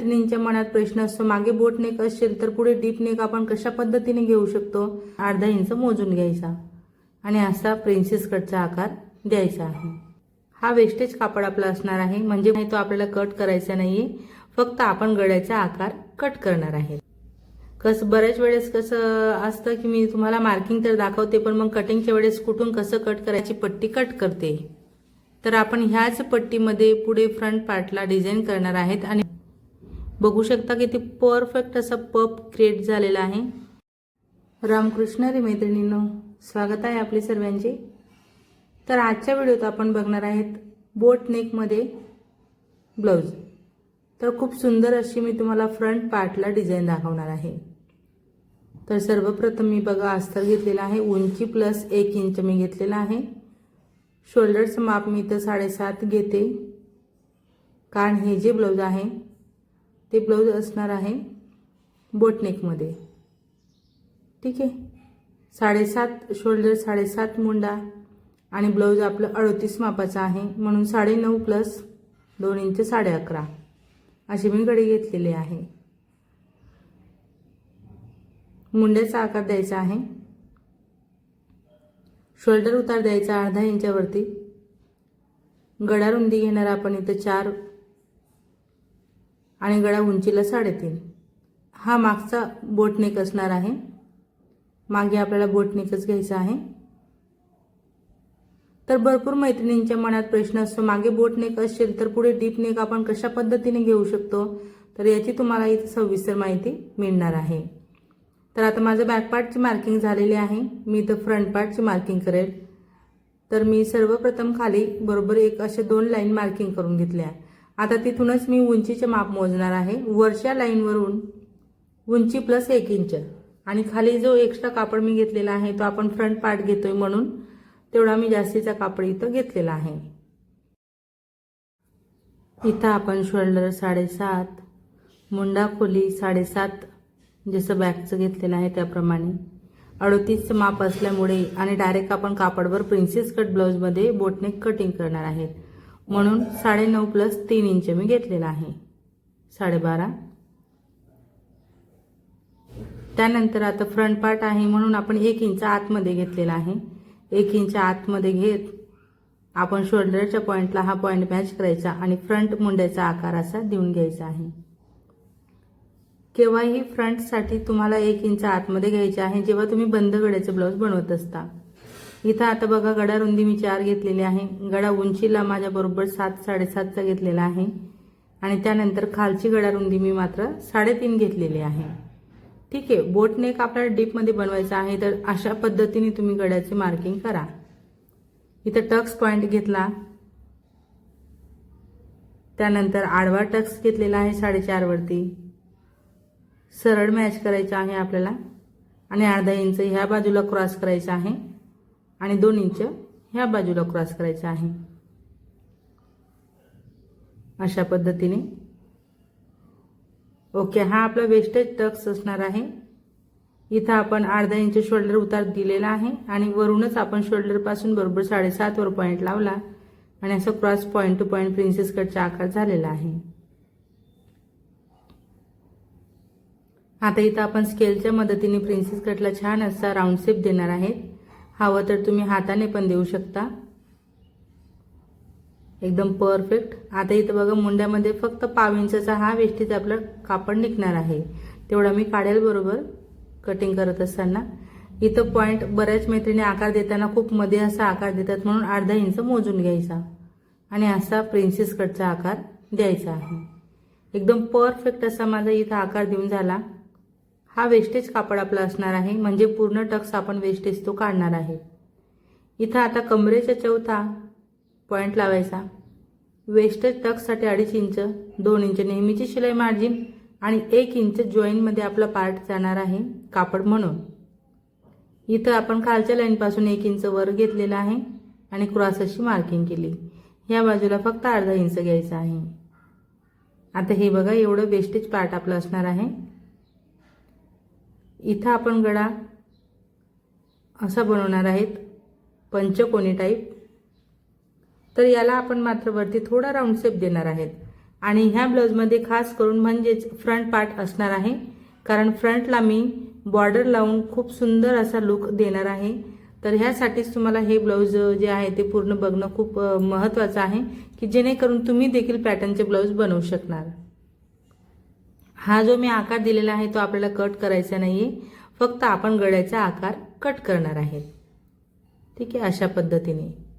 मैत्रिणींच्या मनात प्रश्न असतो मागे बोट नेक असेल तर पुढे डीप नेक आपण कशा पद्धतीने घेऊ शकतो? अर्धा इंच मोजून घ्यायचा आणि असा प्रिन्सेस कटचा आकार द्यायचा आहे. हा वेस्टेज कापड आपला असणार आहे म्हणजे तो आपल्याला कट करायचा नाहीये फक्त आपण गळ्याचा आकार कट करणार आहे. कसं बऱ्याच वेळेस कसं असतं की मी तुम्हाला मार्किंग तर दाखवते पण मग कटिंगच्या वेळेस कुठून कसं कट करायची पट्टी कट करते. तर आपण ह्याच पट्टीमध्ये पुढे फ्रंट पार्टला डिझाईन करणार आहेत आणि बघू शकता की ते परफेक्ट असा पप क्रिएट झालेला आहे. रामकृष्ण रे मैत्रिणींनो स्वागत आहे आपले सर्वांचे. तर आजच्या व्हिडिओत आपण बघणार आहेत बोट नेकमध्ये ब्लाऊज तर खूप सुंदर अशी मी तुम्हाला फ्रंट पार्टला डिझाईन दाखवणार आहे. तर सर्वप्रथम मी बघा अस्तर घेतलेला आहे उंची प्लस एक इंच मी घेतलेला आहे. शोल्डरचं माप मी तर साडेसात घेते. कारण हे जे ब्लाऊज आहे ते ब्लाऊज असणार आहे बोटनेकमध्ये. ठीक आहे? साडेसात शोल्डर साडेसात मुंडा आणि ब्लाऊज आपलं अडतीस मापाचं आहे म्हणून साडेनऊ प्लस दोन इंच साडे अकरा. अशी मी गडी घेतलेली आहे. मुंड्याचा आकार द्यायचा आहे. शोल्डर उतार द्यायचा अर्धा इंचावरती. गडा रुंदी घेणार आपण इथं चार आणि गळा उंचीला साडेतीन. हा मागचा बोटनेक असणार आहे. मागे आपल्याला बोटनेकच घ्यायचा आहे. तर भरपूर मैत्रिणींच्या मनात प्रश्न असतो मागे बोटनेक असेल तर पुढे डीपनेक आपण कशा पद्धतीने घेऊ शकतो? तर याची तुम्हाला इथे सविस्तर माहिती मिळणार आहे. तर आता माझं बॅक पार्टची मार्किंग झालेली आहे. मी इथं फ्रंट पार्टची मार्किंग करेल. तर मी सर्वप्रथम खाली बरोबर एक असे दोन लाईन मार्किंग करून घेतल्या. आता तिथूनच मी उंचीचे माप मोजणार आहे. वरच्या लाईनवरून उंची प्लस एक इंच आणि खाली जो एक्स्ट्रा कापड मी घेतलेला आहे तो आपण फ्रंट पार्ट घेतोय म्हणून तेवढा मी जास्तीचा कापड इथं घेतलेला आहे. इथं आपण शोल्डर साडेसात मुंडा खोली साडेसात जसं बॅकचं घेतलेलं आहे त्याप्रमाणे. अडतीसचं माप असल्यामुळे आणि डायरेक्ट आपण कापडवर प्रिन्सेस कट ब्लाऊजमध्ये बोटनेक कटिंग करणार आहेत म्हणून साडेनऊ प्लस तीन इंच मी घेतलेला आहे. साडेबारा. त्यानंतर आता फ्रंट पार्ट आहे म्हणून आपण एक इंच आतमध्ये घेतलेला आहे. एक इंच आतमध्ये घेत आपण शोल्डरच्या पॉईंटला हा पॉईंट मॅच करायचा आणि फ्रंट मुंड्याचा आकार असा देऊन घ्यायचा आहे. केव्हाही फ्रंटसाठी तुम्हाला एक इंच आतमध्ये घ्यायचे आहे जेव्हा तुम्ही बंद गड्याचे ब्लाऊज बनवत असता. इथं आता बघा गडा रुंदी मी चार घेतलेली आहे. गडा उंचीला माझ्याबरोबर सात साडेसातचा घेतलेला आहे. आणि त्यानंतर खालची गडा रुंदी मी मात्र साडेतीन घेतलेली आहे. ठीक आहे बोट नेक आपल्याला डीपमध्ये बनवायचा आहे तर अशा पद्धतीने तुम्ही गड्याचे मार्किंग करा. इथं टक्स पॉईंट घेतला. त्यानंतर आडवा टक्स घेतलेला आहे साडेचारवरती सरळ मॅच करायचा आहे आपल्याला. आणि अर्धा इंच ह्या बाजूला क्रॉस करायचा आहे. आणि दोन इंच ह्या बाजूला क्रॉस करायचा आहे. अशा पद्धतीने. ओके हा आपला वेस्टेज टक्स असणार आहे. इथं आपण अर्धा इंच शोल्डर उतार दिलेला आहे आणि वरूनच आपण शोल्डरपासून बरोबर साडेसातवर पॉईंट लावला आणि असं cross point to point princess कटचा आकार झालेला आहे. आता इथं आपण स्केलच्या मदतीने प्रिन्सेस कटला छान असा राऊंड शेप देणार आहे हवं तर तुम्ही हाताने पण देऊ शकता. एकदम परफेक्ट आता इथं बघा मुंड्यामध्ये फक्त पाव इंचा हा वेष्टीचा आपला कापड निघणार आहे. तेवढा मी काढेल बरोबर कटिंग करत असताना. इथं पॉईंट बऱ्याच मैत्रिणी आकार देताना खूप मध्ये असा आकार देतात म्हणून अर्धा इंच मोजून घ्यायचा. आणि असा प्रिन्सेस कटचा आकार द्यायचा आहे. एकदम परफेक्ट असा माझा इथं आकार देऊन झाला. हा वेस्टेज कापड आपला असणार आहे म्हणजे पूर्ण टक्स आपण वेस्टेज तो काढणार आहे. इथं आता कमरेच्या चौथा पॉईंट लावायचा. वेस्टेज टक्ससाठी अडीच इंच दोन इंच नेहमीची शिलाई मार्जिन आणि एक इंच जॉईनमध्ये आपला पार्ट जाणार आहे कापड म्हणून. इथं आपण खालच्या लाईनपासून एक इंच वर घेतलेला आहे आणि क्रॉस अशी मार्किंग केली. ह्या बाजूला फक्त अर्धा इंच घ्यायचा आहे. आता हे बघा एवढं वेस्टेज पार्ट आपलं असणार आहे. इथं आपण गडा असा बनवणार आहेत पंचकोनी टाईप तर याला आपण मात्र वरती थोडा राऊंड शेप देणार आहेत. आणि ह्या ब्लाऊजमध्ये खास करून म्हणजेच फ्रंट पार्ट असणार आहे. कारण फ्रंटला मी बॉर्डर लावून खूप सुंदर असा लुक देणार आहे. तर ह्यासाठीच तुम्हाला हे ब्लाऊज जे आहे ते पूर्ण बघणं खूप महत्त्वाचं आहे की जेणेकरून तुम्ही देखील पॅटर्नचे ब्लाऊज बनवू शकणार. हा जो मी आकार दिलेला आहे तो आपल्याला कट करायचा नाहीये. फक्त आपण गळ्याचा आकार कट करणार आहे. ठीक आहे? अशा पद्धतीने.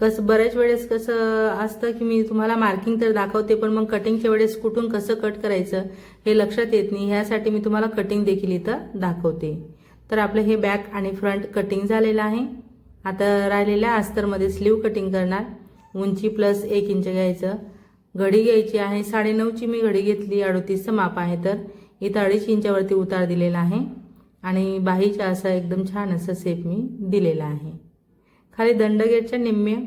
कसं बऱ्याच वेळेस कसं असतं की मी तुम्हाला मार्किंग तर दाखवते पण मग कटिंगच्या वेळेस कुठून कसं कट करायचं हे लक्षात येत नाही. ह्यासाठी मी तुम्हाला कटिंग देखील इथं दाखवते. तर आपलं हे बॅक आणि फ्रंट कटिंग झालेलं आहे. आता राहिलेल्या अस्तरमध्ये स्लीव कटिंग करणार. उंची प्लस एक इंच घ्यायचं. घडी घ्यायची आहे. साडेनऊची मी घडी घेतली. अडतीसचं माप आहे तर. इथं अडीच इंचावरती उतार दिलेला आहे. आणि बाहीचा असा एकदम छान असा सेप मी दिलेला आहे. खाली दंडगेटच्या निम्म्या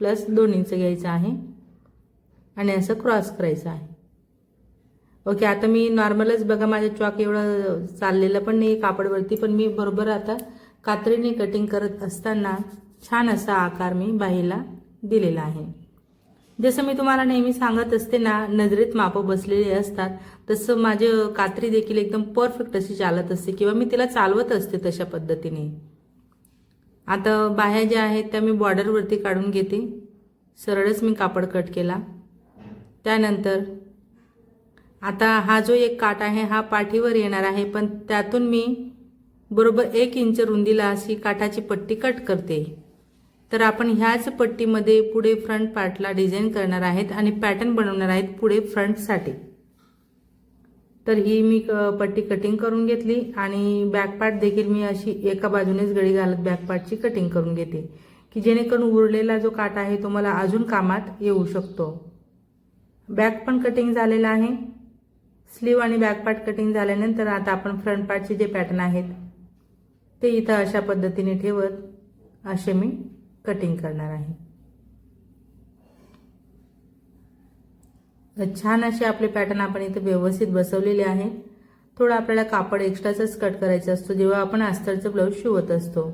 प्लस दोन इंच घ्यायचं आहे. आणि असं क्रॉस करायचं आहे. ओके आता मी नॉर्मलच बघा माझ्या चॉक एवढं चाललेलं पण नाही कापडवरती पण मी बरोबर आता कात्रीने कटिंग करत असताना छान असा आकार मी बाहीला दिलेला आहे. जसं मी तुम्हाला नेहमी सांगत असते ना नजरेत मापं बसलेली असतात तसं माझं कात्री देखील एकदम परफेक्ट अशी चालत असते किंवा मी तिला चालवत असते तशा पद्धतीने. आता बाह्या ज्या आहेत त्या मी बॉर्डरवरती काढून घेते. सरळच मी कापड कट केला. त्यानंतर आता हा जो एक काट आहे हा पाठीवर येणार आहे पण त्यातून मी बरोबर एक इंच रुंदीला अशी काठाची पट्टी कट करते. तर आपण ह्याच पट्टीमध्ये पुढे फ्रंट पार्टला डिझाईन करणार आहेत आणि पॅटर्न बनवणार आहेत पुढे फ्रंटसाठी तर ही मी क- पट्टी कटिंग करून घेतली आणि बॅक पार्ट देखील मी अशी एका बाजूनेच गळी घालत बॅक पार्टची कटिंग करून घेते की जेणेकरून उरलेला जो काट आहे तो मला अजून कामात येऊ शकतो. बॅक पण कटिंग झालेला आहे. स्लीव आणि बॅक पार्ट कटिंग झाल्यानंतर आता आपण फ्रंट पार्टचे जे पॅटर्न आहेत ते इथं अशा पद्धतीने ठेवत असे मी कटिंग करणार आहे. छान असे आपले पॅटर्न आपण इथे व्यवस्थित बसवलेले आहे. थोडं आपल्याला कापड एक्स्ट्राचाच कट करायचं असतो जेव्हा आपण अस्तरचं ब्लाऊज शिवत असतो.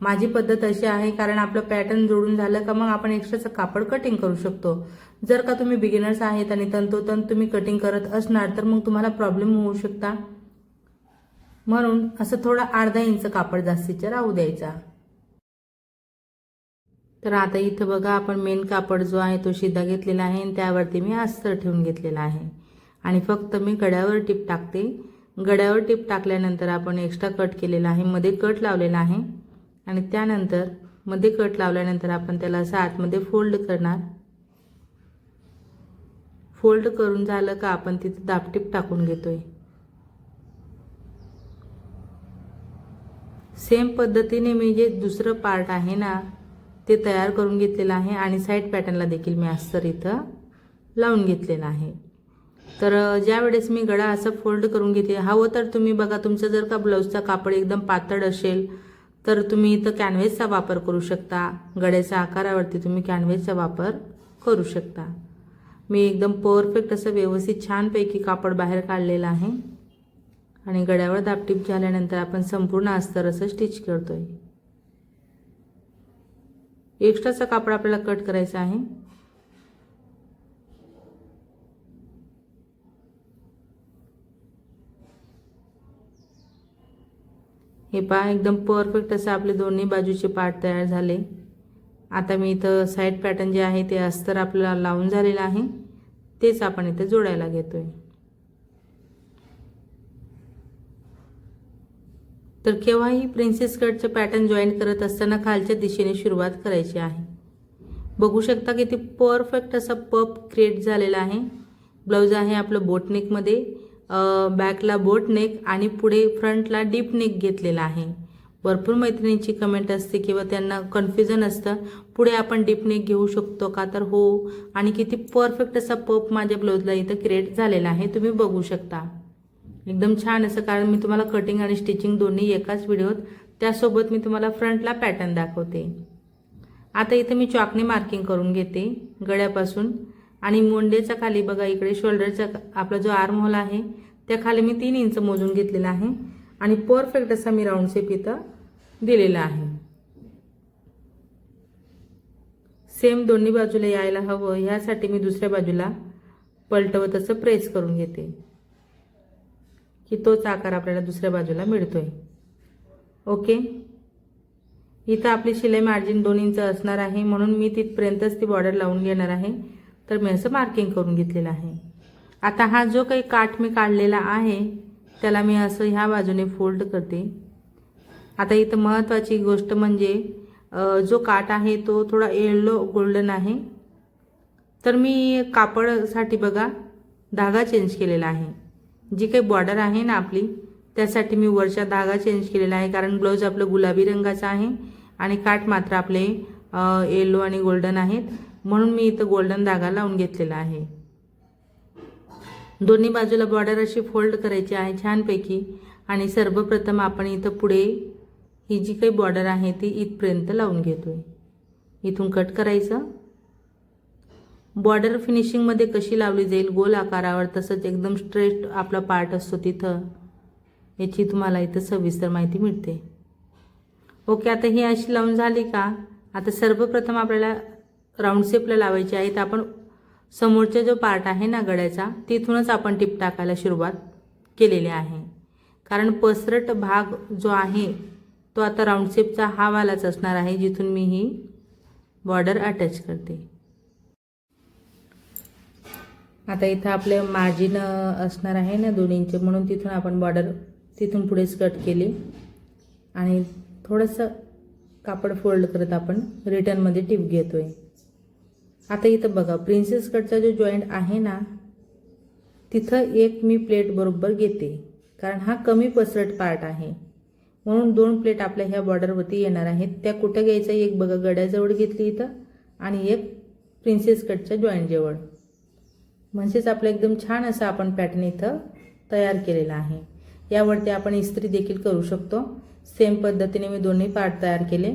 माझी पद्धत अशी आहे कारण आपलं पॅटर्न जोडून झालं का मग आपण एक्स्ट्राचं कापड कटिंग करू शकतो. जर का तुम्ही बिगिनर्स आहेत आणि तंतोतंत तुम्ही कटिंग करत असणार तर मग तुम्हाला प्रॉब्लेम होऊ शकता. म्हणून असं थोडं अर्धा इंच कापड जास्तीच्या राहू द्यायचा. तर आता इथं बघा आपण मेन कापड जो आहे तो शिदा घेतलेला आहे आणि त्यावरती मी अस्तर ठेवून घेतलेला आहे. आणि फक्त मी गड्यावर टिप टाकते. गड्यावर टिप टाकल्यानंतर आपण एक्स्ट्रा कट केलेला आहे मध्ये कट लावलेला आहे. आणि त्यानंतरमध्ये कट लावल्यानंतर आपण त्याला असं आतमध्ये फोल्ड करणार. फोल्ड करून झालं का आपण तिथे दापटीप टाकून घेतोय. सेम पद्धतीने मी जे दुसरं पार्ट आहे ना ते तयार करून घेतलेलं आहे आणि साईड पॅटर्नला देखील मी अस्तर इथं लावून घेतलेलं आहे. तर ज्या वेळेस मी गळा असं फोल्ड करून घेते हवं तर तुम्ही बघा तुमचं जर का ब्लाऊजचा कापड एकदम पातळ असेल तर तुम्ही इथं कॅनव्हेसचा वापर करू शकता. गळ्याच्या आकारावरती तुम्ही कॅनव्हेसचा वापर करू शकता. मी एकदम परफेक्ट असं व्यवस्थित छानपैकी कापड बाहेर काढलेलं आहे. आणि गळ्यावर दापटीप झाल्यानंतर आपण संपूर्ण अस्तर असं स्टिच करतो आहे एक्स्ट्राचा कापड आपल्याला कट करायचा आहे. हे पहा एकदम परफेक्ट असं आपले दोन्ही बाजूचे पार्ट तयार झाले. आता मी इथं साईड पॅटर्न जे आहे ते अस्तर आपल्याला लावून झालेलं आहे. तेच आपण इथं जोडायला घेतोय. तर केव्हाही प्रिन्सेस कटचे पॅटर्न जॉईन करत असताना खालच्या दिशेने सुरुवात करायची आहे. बघू शकता किती परफेक्ट असा पप क्रिएट झालेला आहे. ब्लाऊज आहे आपलं बोटनेकमध्ये बॅकला बोटनेक आणि पुढे फ्रंटला डीप नेक घेतलेला आहे. भरपूर मैत्रिणींची कमेंट असते किंवा त्यांना कन्फ्युजन असतं. पुढे आपण डीप नेक घेऊ शकतो का? तर हो. आणि किती परफेक्ट असा पप माझ्या ब्लाऊजला इथं क्रिएट झालेला आहे. तुम्ही बघू शकता. एकदम छान असं कारण मी तुम्हाला कटिंग आणि स्टिचिंग दोन्ही एकाच व्हिडिओत त्यासोबत मी तुम्हाला फ्रंटला पॅटर्न दाखवते. आता इथं मी चॉकने मार्किंग करून घेते गळ्यापासून. आणि मुंडेचा खाली बघा इकडे शोल्डरचा आपला जो आर्म होल आहे त्या खाली मी तीन इंच मोजून घेतलेला आहे. आणि परफेक्ट असा मी राऊंड शेप इथं दिलेला आहे. सेम दोन्ही बाजूला यायला हवं ह्यासाठी मी दुसऱ्या बाजूला पलटवत असं प्रेस करून घेते. की तोच आकार आपल्याला दुसऱ्या बाजूला मिळतो आहे ओके? इथं आपली शिलाई मार्जिन दोन इंच असणार आहे म्हणून मी तिथपर्यंतच ती बॉर्डर लावून घेणार आहे. तर मी असं मार्किंग करून घेतलेलं आहे. आता हा जो काही काठ मी काढलेला आहे त्याला मी असं ह्या बाजूने फोल्ड करते. आता इथं महत्त्वाची गोष्ट म्हणजे जो काठ आहे तो थोडा येल्लो गोल्डन आहे. तर मी कापडसाठी बघा धागा चेंज केलेला आहे. जी काही बॉर्डर आहे ना आपली त्यासाठी मी वरचा धागा चेंज केलेला आहे. कारण ब्लाऊज आपलं गुलाबी रंगाचं आहे आणि काठ मात्र आपले येलो आणि गोल्डन आहेत. म्हणून मी इथं गोल्डन धागा लावून घेतलेला आहे. दोन्ही बाजूला बॉर्डर अशी फोल्ड करायची आहे छानपैकी. आणि सर्वप्रथम आपण इथं पुढे ही जी काही बॉर्डर आहे ती इथपर्यंत लावून घेतोय. इथून कट करायचं. बॉर्डर फिनिशिंगमध्ये कशी लावली जाईल गोल आकारावर तसंच एकदम स्ट्रेट आपला पार्ट असतो तिथं याची तुम्हाला इथं सविस्तर माहिती मिळते. ओके आता ही अशी लावून झाली का? आता सर्वप्रथम आपल्याला राऊंड शेपला लावायची आहे तर आपण समोरचा जो पार्ट आहे ना गड्याचा तिथूनच आपण टिप टाकायला सुरुवात केलेली आहे. कारण पसरट भाग जो आहे तो आता राऊंड शेपचा हा वालाच असणार आहे जिथून मी ही बॉर्डर अटॅच करते. आता इथं आपले मार्जिन असणार आहे ना दोन इंच म्हणून तिथून आपण बॉर्डर तिथून पुढेच कट केली. आणि थोडंसं कापड फोल्ड करत आपण रिटर्नमध्ये टिप घेतो आहे आता इथं बघा प्रिन्सेस कटचा जो जॉईंट आहे ना तिथं एक मी प्लेट बरोबर घेते. कारण हा कमी पसरट पार्ट आहे. म्हणून दोन प्लेट आपल्या ह्या बॉर्डरवरती येणार आहेत. त्या कुठं घ्यायचं एक बघा गड्याजवळ घेतली इथं आणि एक प्रिन्सेस कटच्या जॉईंटजवळ म्हणजेच आपलं एकदम छान असं आपण पॅटर्न इथं तयार केलेला आहे. यावरती आपण इस्त्री देखील करू शकतो. सेम पद्धतीने मी दोन्ही पार्ट तयार केले.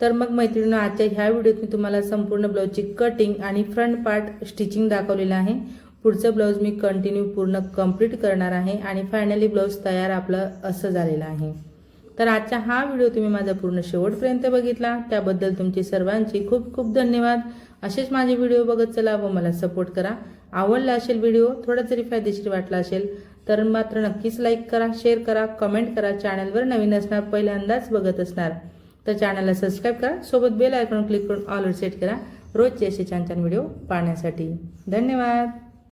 तर मग मैत्रिणी आजच्या ह्या व्हिडिओत मी तुम्हाला संपूर्ण ब्लाऊजची कटिंग आणि फ्रंट पार्ट स्टिचिंग दाखवलेलं आहे. पुढचं ब्लाऊज मी कंटिन्यू पूर्ण कंप्लीट करणार आहे आणि फायनली ब्लाऊज तयार आपलं असं झालेलं आहे. तर आजचा हा व्हिडिओ तुम्ही माझा पूर्ण शेवटपर्यंत बघितला. त्याबद्दल तुमचे सर्वांचे खूप खूप धन्यवाद. असेच माझे व्हिडिओ बघत चला व मला सपोर्ट करा. आवडला असेल व्हिडिओ थोडा जरी फायदेशीर वाटला असेल तर मात्र नक्कीच लाईक करा शेअर करा कमेंट करा. चॅनलवर नवीन असणार पहिल्यांदाच बघत असणार. तर चॅनलला सबस्क्राईब करा. सोबत बेल आयकॉन क्लिक करून ऑलवर सेट करा. रोजचे असे छान छान व्हिडिओ पाहण्यासाठी. धन्यवाद.